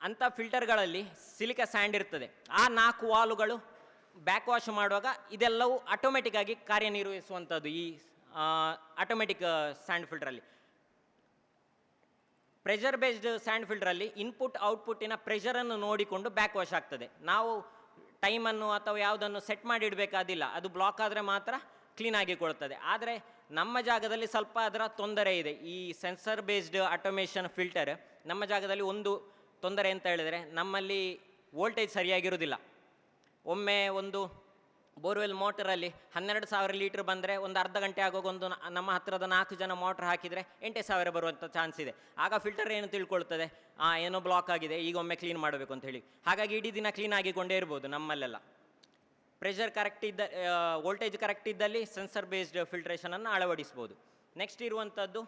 ಅಂಥ ಫಿಲ್ಟರ್ಗಳಲ್ಲಿ ಸಿಲಿಕ ಸ್ಯಾಂಡ್ ಇರ್ತದೆ. ಆ ನಾಲ್ಕು ವಾಲುಗಳು ಬ್ಯಾಕ್ ವಾಶ್ ಮಾಡುವಾಗ ಇದೆಲ್ಲವೂ ಆಟೋಮೆಟಿಕ್ ಆಗಿ ಕಾರ್ಯನಿರ್ವಹಿಸುವಂಥದ್ದು ಈ ಆಟೋಮೆಟಿಕ್ ಸ್ಯಾಂಡ್ ಫಿಲ್ಟ್ರಲ್ಲಿ. ಪ್ರೆಷರ್ ಬೇಸ್ಡ್ ಸ್ಯಾಂಡ್ ಫಿಲ್ಟ್ರಲ್ಲಿ ಇನ್ಪುಟ್ ಔಟ್ಪುಟ್ಟಿನ ಪ್ರೆಷರನ್ನು ನೋಡಿಕೊಂಡು ಬ್ಯಾಕ್ ವಾಶ್ ಆಗ್ತದೆ. ನಾವು ಟೈಮನ್ನು ಅಥವಾ ಯಾವುದನ್ನು ಸೆಟ್ ಮಾಡಿ ಇಡಬೇಕಾದಿಲ್ಲ. ಅದು ಬ್ಲಾಕ್ ಆದರೆ ಮಾತ್ರ ಕ್ಲೀನ್ ಆಗಿ ಆದರೆ ನಮ್ಮ ಜಾಗದಲ್ಲಿ ಸ್ವಲ್ಪ ಅದರ ತೊಂದರೆ ಇದೆ. ಈ ಸೆನ್ಸರ್ ಬೇಸ್ಡ್ ಆಟೋಮೇಷನ್ ಫಿಲ್ಟರ್ ನಮ್ಮ ಜಾಗದಲ್ಲಿ ಒಂದು ತೊಂದರೆ ಅಂತ ಹೇಳಿದರೆ ನಮ್ಮಲ್ಲಿ ವೋಲ್ಟೇಜ್ ಸರಿಯಾಗಿರುವುದಿಲ್ಲ. ಒಮ್ಮೆ ಒಂದು ಬೋರ್ವೆಲ್ ಮೋಟರಲ್ಲಿ ಹನ್ನೆರಡು ಸಾವಿರ ಲೀಟ್ರ್ ಬಂದರೆ ಒಂದು ಅರ್ಧ ಗಂಟೆ ಆಗುವಾಗ ಒಂದು ನಮ್ಮ ಹತ್ತಿರದ ನಾಲ್ಕು ಜನ ಮೋಟ್ರ್ ಹಾಕಿದರೆ ಎಂಟೇ ಸಾವಿರ ಬರುವಂಥ ಚಾನ್ಸ್ ಇದೆ. ಆಗ ಫಿಲ್ಟರ್ ಏನು ತಿಳ್ಕೊಳ್ತದೆ? ಆ, ಏನೋ ಬ್ಲಾಕ್ ಆಗಿದೆ, ಈಗ ಒಮ್ಮೆ ಕ್ಲೀನ್ ಮಾಡಬೇಕು ಅಂತ ಹೇಳಿ. ಹಾಗಾಗಿ ಇಡೀ ದಿನ ಕ್ಲೀನ್ ಆಗಿಕೊಂಡೇ ಇರ್ಬೋದು ನಮ್ಮಲ್ಲೆಲ್ಲ. ಪ್ರೆಷರ್ ಕರೆಕ್ಟ್ ಇದ್ದ ವೋಲ್ಟೇಜ್ ಕರೆಕ್ಟ್ ಇದ್ದಲ್ಲಿ ಸೆನ್ಸರ್ ಬೇಸ್ಡ್ ಫಿಲ್ಟ್ರೇಷನನ್ನು ಅಳವಡಿಸ್ಬೋದು. ನೆಕ್ಸ್ಟ್ ಇರುವಂಥದ್ದು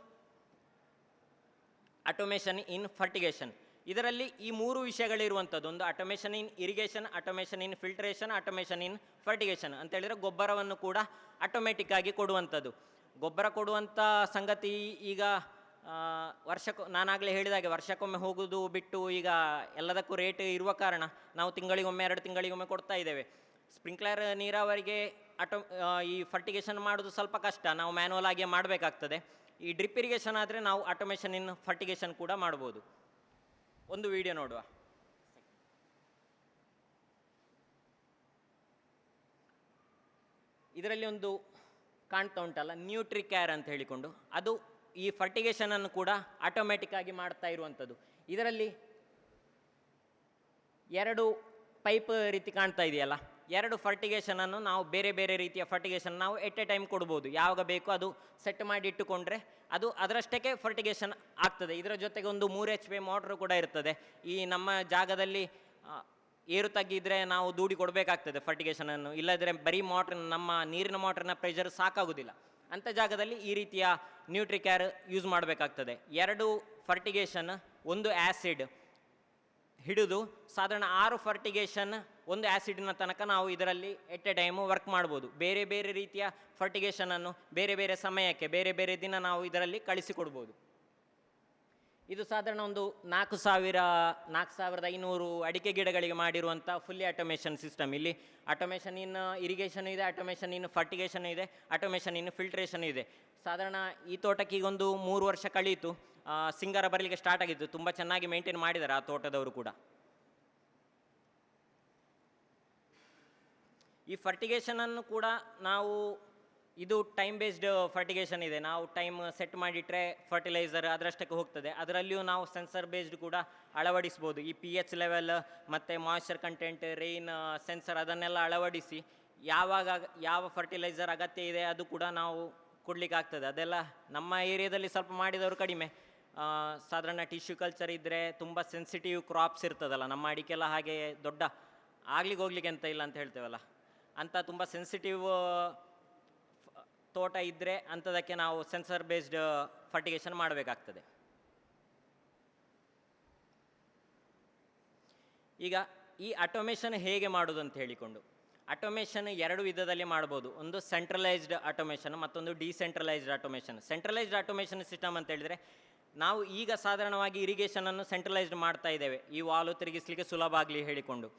ಅಟೋಮೇಷನ್ ಇನ್ ಫರ್ಟಿಗೇಷನ್ ಇದರಲ್ಲಿ ಈ ಮೂರು ವಿಷಯಗಳಿರುವಂಥದ್ದು, ಒಂದು automation in irrigation automation in filtration automation in fertigation ಅಂತ ಹೇಳಿದ್ರೆ ಗೊಬ್ಬರವನ್ನು ಕೂಡ ಆಟೋಮೆಟಿಕ್ ಆಗಿ ಕೊಡುವಂಥದ್ದು. ಗೊಬ್ಬರ ಕೊಡುವಂಥ ಸಂಗತಿ ಈಗ ವರ್ಷಕ್ಕೂ, ನಾನಾಗಲೇ ಹೇಳಿದಾಗೆ ವರ್ಷಕ್ಕೊಮ್ಮೆ ಹೋಗುವುದು ಬಿಟ್ಟು ಈಗ ಎಲ್ಲದಕ್ಕೂ ರೇಟ್ ಇರುವ ಕಾರಣ ನಾವು ತಿಂಗಳಿಗೊಮ್ಮೆ, ಎರಡು ತಿಂಗಳಿಗೊಮ್ಮೆ ಕೊಡ್ತಾ ಇದ್ದೇವೆ. ಸ್ಪ್ರಿಂಕ್ಲರ್ ನೀರಾವರಿಗೆ ಆಟೋ ಈ ಫರ್ಟಿಗೇಷನ್ ಮಾಡೋದು ಸ್ವಲ್ಪ ಕಷ್ಟ, ನಾವು ಮ್ಯಾನುವಲ್ ಆಗಿ ಮಾಡಬೇಕಾಗ್ತದೆ. ಈ ಡ್ರಿಪ್ ಇರಿಗೇಷನ್ ಆದರೆ ನಾವು ಆಟೋಮೇಷನ್ ಇನ್ ಫರ್ಟಿಗೇಷನ್ ಕೂಡ ಮಾಡ್ಬೋದು. ಒಂದು ವಿಡಿಯೋ ನೋಡುವ. ಇದರಲ್ಲಿ ಒಂದು ಕಾಣ್ತಾ ಉಂಟಲ್ಲ ನ್ಯೂಟ್ರಿ ಕ್ಯಾರ್ ಅಂತ ಹೇಳಿಕೊಂಡು. ಅದು ಈ ಫರ್ಟಿಗೇಷನನ್ನು ಕೂಡ ಆಟೋಮೆಟಿಕ್ ಆಗಿ ಮಾಡ್ತಾ ಇರುವಂಥದ್ದು. ಇದರಲ್ಲಿ ಎರಡು ಪೈಪ್ ರೀತಿ ಕಾಣ್ತಾ ಇದೆಯಲ್ಲ, ಎರಡು ಫರ್ಟಿಗೇಷನನ್ನು ನಾವು ಬೇರೆ ಬೇರೆ ರೀತಿಯ ಫರ್ಟಿಗೇಷನ್ ನಾವು ಎಟ್ ಎ ಟೈಮ್ ಕೊಡ್ಬೋದು. ಯಾವಾಗ ಬೇಕು ಅದು ಸೆಟ್ ಮಾಡಿ ಇಟ್ಟುಕೊಂಡ್ರೆ ಅದು ಅದರಷ್ಟಕ್ಕೆ ಫರ್ಟಿಗೇಷನ್ ಆಗ್ತದೆ. ಇದರ ಜೊತೆಗೆ ಒಂದು ಮೂರು ಎಚ್ ಪಿ ಮೋಟ್ರ್ ಕೂಡ ಇರ್ತದೆ. ಈ ನಮ್ಮ ಜಾಗದಲ್ಲಿ ಏರು ತಗ್ಗಿದ್ರೆ ನಾವು ದೂಡಿ ಕೊಡಬೇಕಾಗ್ತದೆ ಫರ್ಟಿಗೇಷನನ್ನು ಇಲ್ಲದ್ರೆ ಬರೀ ಮೋಟ್ರ್ ನಮ್ಮ ನೀರಿನ ಮೋಟ್ರಿನ ಪ್ರೆಷರ್ ಸಾಕಾಗೋದಿಲ್ಲ. ಅಂಥ ಜಾಗದಲ್ಲಿ ಈ ರೀತಿಯ ನ್ಯೂಟ್ರಿಕ್ಯಾರ್ ಯೂಸ್ ಮಾಡಬೇಕಾಗ್ತದೆ. ಎರಡು ಫರ್ಟಿಗೇಷನ್ ಒಂದು ಆ್ಯಸಿಡ್ ಹಿಡಿದು ಸಾಧಾರಣ ಆರು ಫರ್ಟಿಗೇಷನ್ ಒಂದು ಆ್ಯಸಿಡಿನ ತನಕ ನಾವು ಇದರಲ್ಲಿ ಎಟ್ ಎ ಟೈಮು ವರ್ಕ್ ಮಾಡ್ಬೋದು. ಬೇರೆ ಬೇರೆ ರೀತಿಯ ಫರ್ಟಿಗೇಷನನ್ನು ಬೇರೆ ಬೇರೆ ಸಮಯಕ್ಕೆ, ಬೇರೆ ಬೇರೆ ದಿನ ನಾವು ಇದರಲ್ಲಿ ಕಳಿಸಿಕೊಡ್ಬೋದು. ಇದು ಸಾಧಾರಣ ಒಂದು ನಾಲ್ಕು ಸಾವಿರ, ನಾಲ್ಕು ಸಾವಿರದ ಐನೂರು ಅಡಿಕೆ ಗಿಡಗಳಿಗೆ ಮಾಡಿರುವಂಥ ಫುಲ್ಲಿ ಆಟೋಮೇಷನ್ ಸಿಸ್ಟಮ್ ಇಲ್ಲಿ ಆಟೋಮೇಷನ್ ಇನ್ ಇರಿಗೇಷನ್ ಇದೆ ಆಟೋಮೇಷನ್ ಇನ್ ಫರ್ಟಿಗೇಷನ್ ಇದೆ ಆಟೋಮೇಷನ್ ಇನ್ ಫಿಲ್ಟ್ರೇಷನ್ ಇದೆ. ಸಾಧಾರಣ ಈ ತೋಟಕ್ಕೆ ಈಗೊಂದು ಮೂರು ವರ್ಷ ಕಳೀತು. ಸಿಂಗಾರ ಬರಲಿಕ್ಕೆ ಸ್ಟಾರ್ಟ್ ಆಗಿತ್ತು. ತುಂಬ ಚೆನ್ನಾಗಿ ಮೇಂಟೈನ್ ಮಾಡಿದ್ದಾರೆ ಆ ತೋಟದವರು ಕೂಡ. ಈ ಫರ್ಟಿಗೇಷನನ್ನು ಕೂಡ ನಾವು ಇದು ಟೈಮ್ ಬೇಸ್ಡ್ ಫರ್ಟಿಗೇಷನ್ ಇದೆ. ನಾವು ಟೈಮ್ ಸೆಟ್ ಮಾಡಿಟ್ರೆ ಫರ್ಟಿಲೈಸರ್ ಅದರಷ್ಟಕ್ಕೆ ಹೋಗ್ತದೆ. ಅದರಲ್ಲಿಯೂ ನಾವು ಸೆನ್ಸರ್ ಬೇಸ್ಡ್ ಕೂಡ ಅಳವಡಿಸ್ಬೋದು. ಈ ಪಿ ಎಚ್ ಲೆವೆಲ್ ಮತ್ತು ಮಾಯ್ಶ್ಚರ್ ಕಂಟೆಂಟ್ ರೈನ್ ಸೆನ್ಸರ್ ಅದನ್ನೆಲ್ಲ ಅಳವಡಿಸಿ ಯಾವಾಗ ಯಾವ ಫರ್ಟಿಲೈಸರ್ ಅಗತ್ಯ ಇದೆ ಅದು ಕೂಡ ನಾವು ಕೊಡ್ಲಿಕ್ಕೆ ಆಗ್ತದೆ. ಅದೆಲ್ಲ ನಮ್ಮ ಏರಿಯಾದಲ್ಲಿ ಸ್ವಲ್ಪ ಮಾಡಿದವರು ಕಡಿಮೆ. ಸಾಧಾರಣ ಟಿಶ್ಯೂ ಕಲ್ಚರ್ ಇದ್ದರೆ ತುಂಬ ಸೆನ್ಸಿಟಿವ್ ಕ್ರಾಪ್ಸ್ ಇರ್ತದಲ್ಲ, ನಮ್ಮ ಅಡಿಕೆಲ್ಲ ಹಾಗೆ ದೊಡ್ಡ ಆಗ್ಲಿಕ್ಕೆ ಹೋಗ್ಲಿಕ್ಕೆ ಅಂತ ಇಲ್ಲ ಅಂತ ಹೇಳ್ತೇವಲ್ಲ. ಅಂತ ತುಂಬ ಸೆನ್ಸಿಟಿವ್ ತೋಟ ಇದ್ದರೆ ಅಂಥದಕ್ಕೆ ನಾವು ಸೆನ್ಸರ್ ಬೇಸ್ಡ್ ಫರ್ಟಿಗೇಷನ್ ಮಾಡಬೇಕಾಗ್ತದೆ. ಈಗ ಈ ಆಟೋಮೇಷನ್ ಹೇಗೆ ಮಾಡೋದು ಅಂತ ಹೇಳಿಕೊಂಡು ಆಟೋಮೇಷನ್ ಎರಡು ವಿಧದಲ್ಲಿ ಮಾಡ್ಬೋದು. ಒಂದು ಸೆಂಟ್ರಲೈಸ್ಡ್ ಆಟೋಮೇಷನ್ ಮತ್ತೊಂದು decentralised automation centralised automation system ಅಂತ ಹೇಳಿದರೆ, ನಾವು ಈಗ ಸಾಧಾರಣವಾಗಿ ಇರಿಗೇಷನನ್ನು ಸೆಂಟ್ರಲೈಸ್ಡ್ ಮಾಡ್ತಾ ಇದ್ದೇವೆ. ಈ ವಾಲು ತಿರುಗಿಸ್ಲಿಕ್ಕೆ ಸುಲಭ ಆಗಲಿ ಹೇಳಿಕೊಂಡು.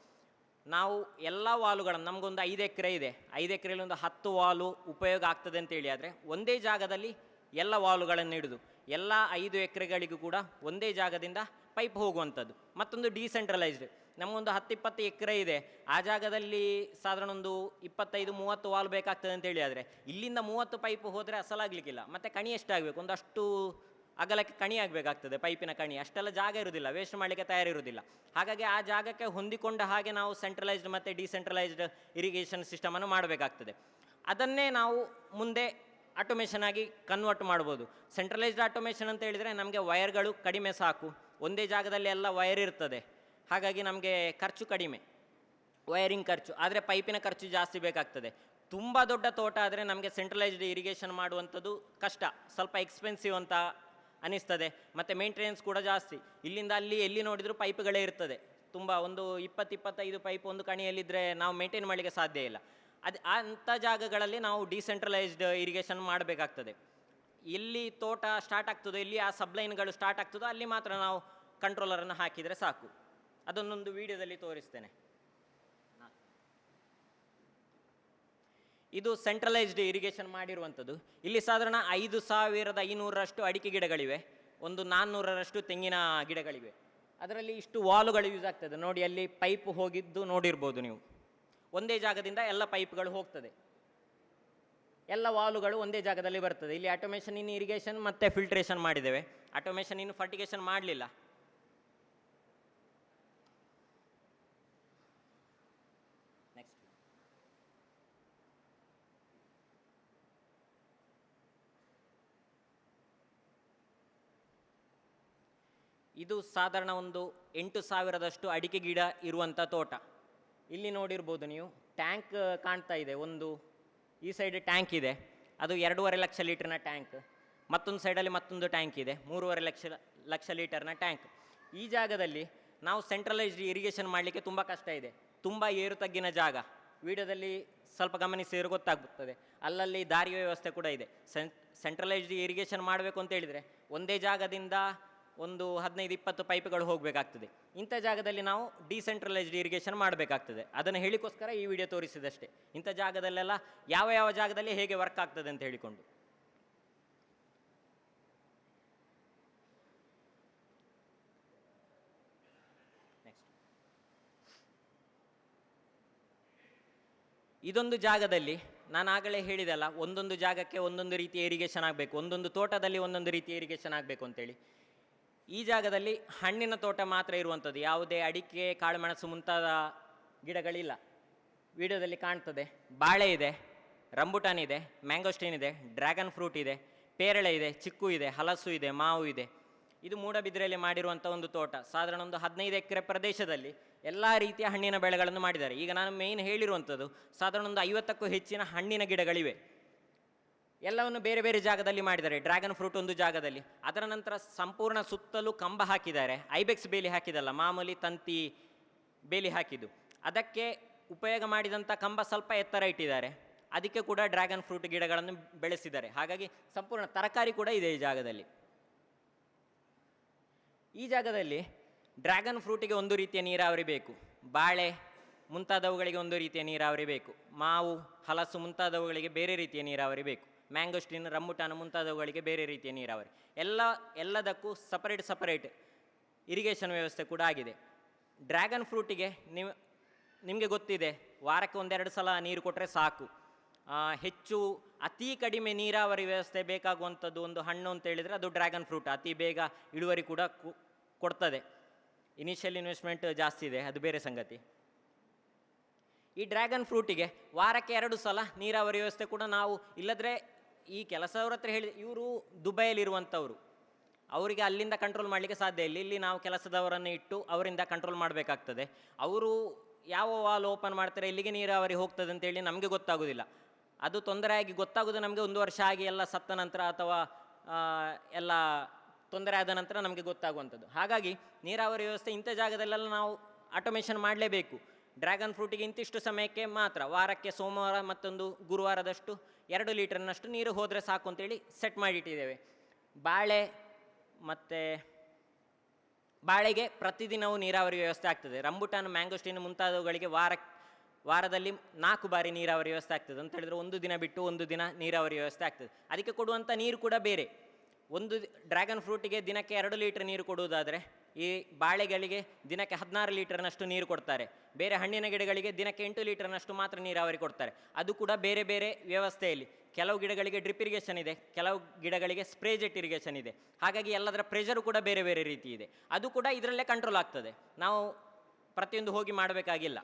ನಾವು ಎಲ್ಲ ವಾಲುಗಳನ್ನು, ನಮಗೊಂದು ಐದು ಎಕರೆ ಇದೆ. ಐದು ಎಕರೆಯಲ್ಲಿ ಒಂದು ಹತ್ತು ವಾಲು ಉಪಯೋಗ ಆಗ್ತದೆ ಅಂತೇಳಿ ಆದರೆ ಒಂದೇ ಜಾಗದಲ್ಲಿ ಎಲ್ಲ ವಾಲುಗಳನ್ನು ಹಿಡಿದು ಎಲ್ಲ ಐದು ಎಕರೆಗಳಿಗೂ ಕೂಡ ಒಂದೇ ಜಾಗದಿಂದ ಪೈಪ್ ಹೋಗುವಂಥದ್ದು. ಮತ್ತೊಂದು ಡಿಸೆಂಟ್ರಲೈಸ್ಡ್. ನಮಗೊಂದು ಹತ್ತು ಇಪ್ಪತ್ತು ಎಕರೆ ಇದೆ. ಆ ಜಾಗದಲ್ಲಿ ಸಾಧಾರಣ ಒಂದು ಇಪ್ಪತ್ತೈದು, ಮೂವತ್ತು ವಾಲ್ ಬೇಕಾಗ್ತದೆ ಅಂತೇಳಿ ಆದರೆ ಇಲ್ಲಿಂದ ಮೂವತ್ತು ಪೈಪ್ ಹೋದರೆ ಅಸಲಾಗಲಿಕ್ಕಿಲ್ಲ. ಮತ್ತು ಕಣಿ ಎಷ್ಟಾಗಬೇಕು? ಒಂದಷ್ಟು ಅಗಲಕ್ಕೆ ಕಣಿ ಆಗಬೇಕಾಗ್ತದೆ, ಪೈಪಿನ ಕಣಿ. ಅಷ್ಟೆಲ್ಲ ಜಾಗ ಇರುವುದಿಲ್ಲ ವೇಸ್ಟ್ ಮಾಡಲಿಕ್ಕೆ ತಯಾರಿರುವುದಿಲ್ಲ. ಹಾಗಾಗಿ ಆ ಜಾಗಕ್ಕೆ ಹೊಂದಿಕೊಂಡ ಹಾಗೆ ನಾವು ಸೆಂಟ್ರಲೈಸ್ಡ್ ಮತ್ತು ಡಿಸೆಂಟ್ರಲೈಸ್ಡ್ ಇರಿಗೇಷನ್ ಸಿಸ್ಟಮನ್ನು ಮಾಡಬೇಕಾಗ್ತದೆ. ಅದನ್ನೇ ನಾವು ಮುಂದೆ ಆಟೋಮೇಷನ್ ಆಗಿ ಕನ್ವರ್ಟ್ ಮಾಡ್ಬೋದು. ಸೆಂಟ್ರಲೈಸ್ಡ್ ಆಟೋಮೇಷನ್ ಅಂತ ಹೇಳಿದರೆ ನಮಗೆ ವೈರ್ಗಳು ಕಡಿಮೆ ಸಾಕು. ಒಂದೇ ಜಾಗದಲ್ಲಿ ಎಲ್ಲ ವಯರ್ ಇರ್ತದೆ. ಹಾಗಾಗಿ ನಮಗೆ ಖರ್ಚು ಕಡಿಮೆ. ವೈರಿಂಗ್ ಖರ್ಚು. ಆದರೆ ಪೈಪಿನ ಖರ್ಚು ಜಾಸ್ತಿ ಬೇಕಾಗ್ತದೆ. ತುಂಬ ದೊಡ್ಡ ತೋಟ ಆದರೆ ನಮಗೆ ಸೆಂಟ್ರಲೈಸ್ಡ್ ಇರಿಗೇಷನ್ ಮಾಡುವಂಥದ್ದು ಕಷ್ಟ. ಸ್ವಲ್ಪ ಎಕ್ಸ್ಪೆನ್ಸಿವ್ ಅಂತ ಅನಿಸ್ತದೆ. ಮತ್ತು ಮೇಂಟೆನೆನ್ಸ್ ಕೂಡ ಜಾಸ್ತಿ. ಇಲ್ಲಿಂದ ಅಲ್ಲಿ ಎಲ್ಲಿ ನೋಡಿದರೂ ಪೈಪ್ಗಳೇ ಇರ್ತದೆ. ತುಂಬ ಒಂದು ಇಪ್ಪತ್ತು ಇಪ್ಪತ್ತೈದು ಪೈಪ್ ಒಂದು ಕಣಿಯಲ್ಲಿದ್ದರೆ ನಾವು ಮೇಂಟೈನ್ ಮಾಡಲಿಕ್ಕೆ ಸಾಧ್ಯ ಇಲ್ಲ. ಅದು ಅಂಥ ಜಾಗಗಳಲ್ಲಿ ನಾವು ಡಿಸೆಂಟ್ರಲೈಸ್ಡ್ ಇರಿಗೇಷನ್ ಮಾಡಬೇಕಾಗ್ತದೆ. ಎಲ್ಲಿ ತೋಟ ಸ್ಟಾರ್ಟ್ ಆಗ್ತದೋ, ಎಲ್ಲಿ ಆ ಸಬ್ಲೈನ್ಗಳು ಸ್ಟಾರ್ಟ್ ಆಗ್ತದೋ ಅಲ್ಲಿ ಮಾತ್ರ ನಾವು ಕಂಟ್ರೋಲರನ್ನು ಹಾಕಿದರೆ ಸಾಕು. ಅದನ್ನೊಂದು ವಿಡಿಯೋದಲ್ಲಿ ತೋರಿಸ್ತೇನೆ. ಇದು ಸೆಂಟ್ರಲೈಸ್ಡ್ ಇರಿಗೇಷನ್ ಮಾಡಿರುವಂಥದ್ದು. ಇಲ್ಲಿ ಸಾಧಾರಣ ಐದು ಸಾವಿರದ ಐನೂರರಷ್ಟು ಅಡಿಕೆ ಗಿಡಗಳಿವೆ. ಒಂದು ನಾನ್ನೂರರಷ್ಟು ತೆಂಗಿನ ಗಿಡಗಳಿವೆ. ಅದರಲ್ಲಿ ಇಷ್ಟು ವಾಲುಗಳು ಯೂಸ್ ಆಗ್ತದೆ. ನೋಡಿ, ಅಲ್ಲಿ ಪೈಪ್ ಹೋಗಿದ್ದು ನೋಡಿರ್ಬೋದು ನೀವು. ಒಂದೇ ಜಾಗದಿಂದ ಎಲ್ಲ ಪೈಪ್ಗಳು ಹೋಗ್ತದೆ. ಎಲ್ಲ ವಾಲುಗಳು ಒಂದೇ ಜಾಗದಲ್ಲಿ ಬರ್ತದೆ. ಇಲ್ಲಿ ಆಟೋಮೇಷನ್ ಇನ್ ಇರಿಗೇಷನ್ ಮತ್ತು ಫಿಲ್ಟ್ರೇಷನ್ ಮಾಡಿದ್ದೇವೆ. ಆಟೋಮೇಷನ್ ಇನ್ನು ಫರ್ಟಿಗೇಷನ್ ಮಾಡಲಿಲ್ಲ ನೆಕ್ಸ್ಟ್ ಇದು ಸಾಧಾರಣ ಒಂದು ಎಂಟು ಸಾವಿರದಷ್ಟು ಅಡಿಕೆ ಗಿಡ ಇರುವಂಥ ತೋಟ. ಇಲ್ಲಿ ನೋಡಿರ್ಬೋದು ನೀವು, ಟ್ಯಾಂಕ್ ಕಾಣ್ತಾ ಇದೆ. ಒಂದು, ಈ ಸೈಡ್ ಟ್ಯಾಂಕ್ ಇದೆ. ಅದು ಎರಡೂವರೆ ಲಕ್ಷ ಲೀಟರ್ನ ಟ್ಯಾಂಕ್. ಮತ್ತೊಂದು ಸೈಡಲ್ಲಿ ಮತ್ತೊಂದು ಟ್ಯಾಂಕ್ ಇದೆ. ಮೂರುವರೆ ಲಕ್ಷ ಲಕ್ಷ ಲೀಟರ್ನ ಟ್ಯಾಂಕ್. ಈ ಜಾಗದಲ್ಲಿ ನಾವು ಸೆಂಟ್ರಲೈಸ್ಡ್ ಇರಿಗೇಷನ್ ಮಾಡಲಿಕ್ಕೆ ತುಂಬ ಕಷ್ಟ ಇದೆ. ತುಂಬ ಏರು ತಗ್ಗಿನ ಜಾಗ. ವಿಡಿಯೋದಲ್ಲಿ ಸ್ವಲ್ಪ ಗಮನಿಸಿದ್ರೆ ಗೊತ್ತಾಗುತ್ತದೆ ಅಲ್ಲಲ್ಲಿ ದಾರಿ ವ್ಯವಸ್ಥೆ ಕೂಡ ಇದೆ. ಸೆಂಟ್ರಲೈಸ್ಡ್ ಇರಿಗೇಷನ್ ಮಾಡಬೇಕು ಅಂತ ಹೇಳಿದರೆ, ಒಂದೇ ಜಾಗದಿಂದ ಒಂದು ಹದಿನೈದು, ಇಪ್ಪತ್ತು ಪೈಪ್ಗಳು ಹೋಗಬೇಕಾಗ್ತದೆ. ಇಂಥ ಜಾಗದಲ್ಲಿ ನಾವು ಡಿಸೆಂಟ್ರಲೈಸ್ಡ್ ಇರಿಗೇಷನ್ ಮಾಡಬೇಕಾಗ್ತದೆ. ಅದನ್ನು ಹೇಳಿಕೋಸ್ಕರ ಈ ವಿಡಿಯೋ ತೋರಿಸಿದಷ್ಟೇ. ಇಂಥ ಜಾಗದಲ್ಲೆಲ್ಲ ಯಾವ ಯಾವ ಜಾಗದಲ್ಲಿ ಹೇಗೆ ವರ್ಕ್ ಆಗ್ತದೆ ಅಂತ ಹೇಳಿಕೊಂಡು. ಇದೊಂದು ಜಾಗದಲ್ಲಿ ನಾನು ಆಗಲೇ ಹೇಳಿದಲ್ಲ, ಒಂದೊಂದು ಜಾಗಕ್ಕೆ ಒಂದೊಂದು ರೀತಿಯ ಇರಿಗೇಷನ್ ಆಗಬೇಕು, ಒಂದೊಂದು ತೋಟದಲ್ಲಿ ಒಂದೊಂದು ರೀತಿಯ ಇರಿಗೇಷನ್ ಆಗಬೇಕು ಅಂತೇಳಿ. ಈ ಜಾಗದಲ್ಲಿ ಹಣ್ಣಿನ ತೋಟ ಮಾತ್ರ ಇರುವಂಥದ್ದು. ಯಾವುದೇ ಅಡಿಕೆ, ಕಾಳುಮೆಣಸು ಮುಂತಾದ ಗಿಡಗಳಿಲ್ಲ. ವಿಡಿಯೋದಲ್ಲಿ ಕಾಣ್ತದೆ. ಬಾಳೆ ಇದೆ, ರಂಬುಟಾನ್ ಇದೆ, ಮ್ಯಾಂಗೋಸ್ಟೀನ್ ಇದೆ, ಡ್ರ್ಯಾಗನ್ ಫ್ರೂಟ್ ಇದೆ, ಪೇರಳೆ ಇದೆ, ಚಿಕ್ಕು ಇದೆ, ಹಲಸು ಇದೆ, ಮಾವು ಇದೆ. ಇದು ಮೂಡಬಿದ್ರೆಯಲ್ಲಿ ಮಾಡಿರುವಂಥ ಒಂದು ತೋಟ. ಸಾಧಾರಣ ಒಂದು ಹದಿನೈದು ಎಕರೆ ಪ್ರದೇಶದಲ್ಲಿ ಎಲ್ಲ ರೀತಿಯ ಹಣ್ಣಿನ ಬೆಳೆಗಳನ್ನು ಮಾಡಿದ್ದಾರೆ. ಈಗ ನಾನು ಮೇಯ್ನ್ ಹೇಳಿರುವಂಥದ್ದು, ಸಾಧಾರಣ ಒಂದು ಐವತ್ತಕ್ಕೂ ಹೆಚ್ಚಿನ ಹಣ್ಣಿನ ಗಿಡಗಳಿವೆ. ಎಲ್ಲವನ್ನು ಬೇರೆ ಬೇರೆ ಜಾಗದಲ್ಲಿ ಮಾಡಿದ್ದಾರೆ. ಡ್ರ್ಯಾಗನ್ ಫ್ರೂಟ್ ಒಂದು ಜಾಗದಲ್ಲಿ. ಅದರ ನಂತರ ಸಂಪೂರ್ಣ ಸುತ್ತಲೂ ಕಂಬ ಹಾಕಿದ್ದಾರೆ. ಐಬೆಕ್ಸ್ ಬೇಲಿ ಹಾಕಿದಲ್ಲ, ಮಾಮೂಲಿ ತಂತಿ ಬೇಲಿ ಹಾಕಿದ್ದು. ಅದಕ್ಕೆ ಉಪಯೋಗ ಮಾಡಿದಂಥ ಕಂಬ ಸ್ವಲ್ಪ ಎತ್ತರ ಇಟ್ಟಿದ್ದಾರೆ. ಅದಕ್ಕೆ ಕೂಡ ಡ್ರ್ಯಾಗನ್ ಫ್ರೂಟ್ ಗಿಡಗಳನ್ನು ಬೆಳೆಸಿದ್ದಾರೆ. ಹಾಗಾಗಿ ಸಂಪೂರ್ಣ ತರಕಾರಿ ಕೂಡ ಇದೆ ಈ ಜಾಗದಲ್ಲಿ. ಈ ಜಾಗದಲ್ಲಿ ಡ್ರ್ಯಾಗನ್ ಫ್ರೂಟಿಗೆ ಒಂದು ರೀತಿಯ ನೀರಾವರಿ ಬೇಕು. ಬಾಳೆ ಮುಂತಾದವುಗಳಿಗೆ ಒಂದು ರೀತಿಯ ನೀರಾವರಿ ಬೇಕು. ಮಾವು, ಹಲಸು ಮುಂತಾದವುಗಳಿಗೆ ಬೇರೆ ರೀತಿಯ ನೀರಾವರಿ ಬೇಕು. ಮ್ಯಾಂಗೋಸ್ಟಿನ್ ರಮ್ಮುಟಾನ ಮುಂತಾದವುಗಳಿಗೆ ಬೇರೆ ರೀತಿಯ ನೀರಾವರಿ. ಎಲ್ಲ, ಎಲ್ಲದಕ್ಕೂ ಸಪರೇಟ್ ಸಪರೇಟ್ ಇರಿಗೇಷನ್ ವ್ಯವಸ್ಥೆ ಕೂಡ ಆಗಿದೆ. ಡ್ರ್ಯಾಗನ್ ಫ್ರೂಟಿಗೆ ನೀವು ನಿಮಗೆ ಗೊತ್ತಿದೆ, ವಾರಕ್ಕೆ ಒಂದೆರಡು ಸಲ ನೀರು ಕೊಟ್ಟರೆ ಸಾಕು. ಹೆಚ್ಚು, ಅತಿ ಕಡಿಮೆ ನೀರಾವರಿ ವ್ಯವಸ್ಥೆ ಬೇಕಾಗುವಂಥದ್ದು ಒಂದು ಹಣ್ಣು ಅಂತ ಹೇಳಿದರೆ ಅದು ಡ್ರ್ಯಾಗನ್ ಫ್ರೂಟ್, ಅತಿ ಬೇಗ ಇಳುವರಿ ಕೂಡ ಕೊಡ್ತದೆ. ಇನಿಷಿಯಲ್ ಇನ್ವೆಸ್ಟ್ಮೆಂಟ್ ಜಾಸ್ತಿ ಇದೆ, ಅದು ಬೇರೆ ಸಂಗತಿ. ಈ ಡ್ರ್ಯಾಗನ್ ಫ್ರೂಟಿಗೆ ವಾರಕ್ಕೆ ಎರಡು ಸಲ ನೀರಾವರಿ ವ್ಯವಸ್ಥೆ ಕೂಡ ನಾವು ಇಲ್ಲದ್ರೆ ಈ ಕೆಲಸವ್ರ ಹತ್ರ ಹೇಳಿ ಇವರು ದುಬೈಯಲ್ಲಿರುವಂಥವ್ರು. ಅವರಿಗೆ ಅಲ್ಲಿಂದ ಕಂಟ್ರೋಲ್ ಮಾಡಲಿಕ್ಕೆ ಸಾಧ್ಯ ಇಲ್ಲ. ಇಲ್ಲಿ ನಾವು ಕೆಲಸದವರನ್ನು ಇಟ್ಟು ಅವರಿಂದ ಕಂಟ್ರೋಲ್ ಮಾಡಬೇಕಾಗ್ತದೆ. ಅವರು ಯಾವ ವಾಲ್ ಓಪನ್ ಮಾಡ್ತಾರೆ, ಇಲ್ಲಿಗೆ ನೀರಾವರಿ ಹೋಗ್ತದೆ ಅಂತೇಳಿ ನಮಗೆ ಗೊತ್ತಾಗೋದಿಲ್ಲ. ಅದು ತೊಂದರೆಯಾಗಿ ಗೊತ್ತಾಗೋದು ನಮಗೆ ಒಂದು ವರ್ಷ ಆಗಿ ಎಲ್ಲ ಸತ್ತ ನಂತರ ಅಥವಾ ಎಲ್ಲ ತೊಂದರೆ ಆದ ನಂತರ ನಮಗೆ ಗೊತ್ತಾಗುವಂಥದ್ದು. ಹಾಗಾಗಿ ನೀರಾವರಿ ವ್ಯವಸ್ಥೆ ಇಂಥ ಜಾಗದಲ್ಲೆಲ್ಲ ನಾವು ಆಟೋಮೇಷನ್ ಮಾಡಲೇಬೇಕು. ಡ್ರ್ಯಾಗನ್ ಫ್ರೂಟಿಗೆ ಇಂತಿಷ್ಟು ಸಮಯಕ್ಕೆ ಮಾತ್ರ, ವಾರಕ್ಕೆ ಸೋಮವಾರ ಮತ್ತೊಂದು ಗುರುವಾರದಷ್ಟು ಎರಡು ಲೀಟರ್ನಷ್ಟು ನೀರು ಹೋದರೆ ಸಾಕು ಅಂತೇಳಿ ಸೆಟ್ ಮಾಡಿಟ್ಟಿದ್ದೇವೆ. ಬಾಳೆ ಮತ್ತು ಬಾಳೆಗೆ ಪ್ರತಿದಿನವೂ ನೀರಾವರಿ ವ್ಯವಸ್ಥೆ ಆಗ್ತದೆ. ರಂಬುಟಾನ್, ಮ್ಯಾಂಗೋಸ್ಟಿನ್ ಮುಂತಾದವುಗಳಿಗೆ ವಾರ, ವಾರದಲ್ಲಿ ನಾಲ್ಕು ಬಾರಿ ನೀರಾವರಿ ವ್ಯವಸ್ಥೆ ಆಗ್ತದೆ. ಅಂತ ಹೇಳಿದ್ರೆ ಒಂದು ದಿನ ಬಿಟ್ಟು ಒಂದು ದಿನ ನೀರಾವರಿ ವ್ಯವಸ್ಥೆ ಆಗ್ತದೆ. ಅದಕ್ಕೆ ಕೊಡುವಂಥ ನೀರು ಕೂಡ ಬೇರೆ. ಒಂದು ಡ್ರ್ಯಾಗನ್ ಫ್ರೂಟಿಗೆ ದಿನಕ್ಕೆ ಎರಡು ಲೀಟರ್ ನೀರು ಕೊಡುವುದಾದರೆ ಈ ಬಾಳೆಗಳಿಗೆ ದಿನಕ್ಕೆ ಹದಿನಾರು ಲೀಟರ್ನಷ್ಟು ನೀರು ಕೊಡ್ತಾರೆ. ಬೇರೆ ಹಣ್ಣಿನ ಗಿಡಗಳಿಗೆ ದಿನಕ್ಕೆ ಎಂಟು ಲೀಟರ್ನಷ್ಟು ಮಾತ್ರ ನೀರಾವರಿ ಕೊಡ್ತಾರೆ. ಅದು ಕೂಡ ಬೇರೆ ಬೇರೆ ವ್ಯವಸ್ಥೆಯಲ್ಲಿ. ಕೆಲವು ಗಿಡಗಳಿಗೆ ಡ್ರಿಪ್ ಇರಿಗೇಷನ್ ಇದೆ, ಕೆಲವು ಗಿಡಗಳಿಗೆ ಸ್ಪ್ರೇ ಜೆಟ್ ಇರಿಗೇಷನ್ ಇದೆ. ಹಾಗಾಗಿ ಎಲ್ಲದರ ಪ್ರೆಷರು ಕೂಡ ಬೇರೆ ಬೇರೆ ರೀತಿ ಇದೆ. ಅದು ಕೂಡ ಇದರಲ್ಲೇ ಕಂಟ್ರೋಲ್ ಆಗ್ತದೆ. ನಾವು ಪ್ರತಿಯೊಂದು ಹೋಗಿ ಮಾಡಬೇಕಾಗಿಲ್ಲ.